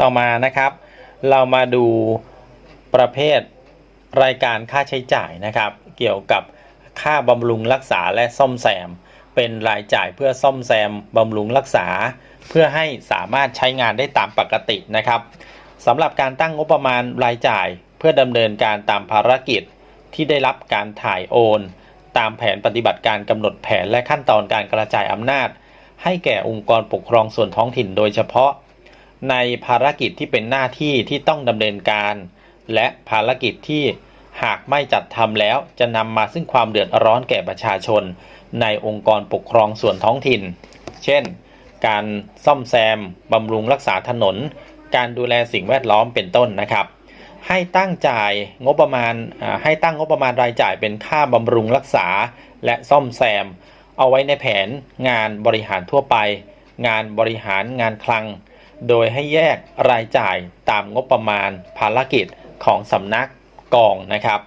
ต่อมานะครับ เรามาดูประเภทรายการค่าใช้จ่ายนะครับ เกี่ยวกับค่าบำรุงรักษาและซ่อมแซม เป็นรายจ่ายเพื่อซ่อมแซมบำรุงรักษา เพื่อให้สามารถใช้งานได้ตามปกตินะครับสำหรับการตั้งงบประมาณรายจ่าย เพื่อดำเนินการตามภารกิจที่ได้รับการถ่ายโอน ตามแผนปฏิบัติการกำหนดแผนและขั้นตอนการกระจายอำนาจ ให้แก่องค์กรปกครองส่วนท้องถิ่นโดยเฉพาะ ในภารกิจที่เป็นหน้าที่ที่ต้องดำเนินการ และภารกิจที่หากไม่จัดทำแล้วจะนำมาซึ่งความเดือดร้อนแก่ประชาชน ในองค์กรปกครองส่วนท้องถิ่น เช่น การซ่อมแซมบำรุงรักษาถนน การดูแลสิ่งแวดล้อมเป็นต้นนะครับให้ตั้งจ่ายงบประมาณให้ตั้งงบประมาณรายจ่ายเป็นค่าบำรุงรักษาและซ่อมแซม เอาไว้ในแผนงานบริหารทั่วไป งานบริหารงานคลัง โดยให้แยกรายจ่ายตามงบประมาณภารกิจของสำนักกองนะครับ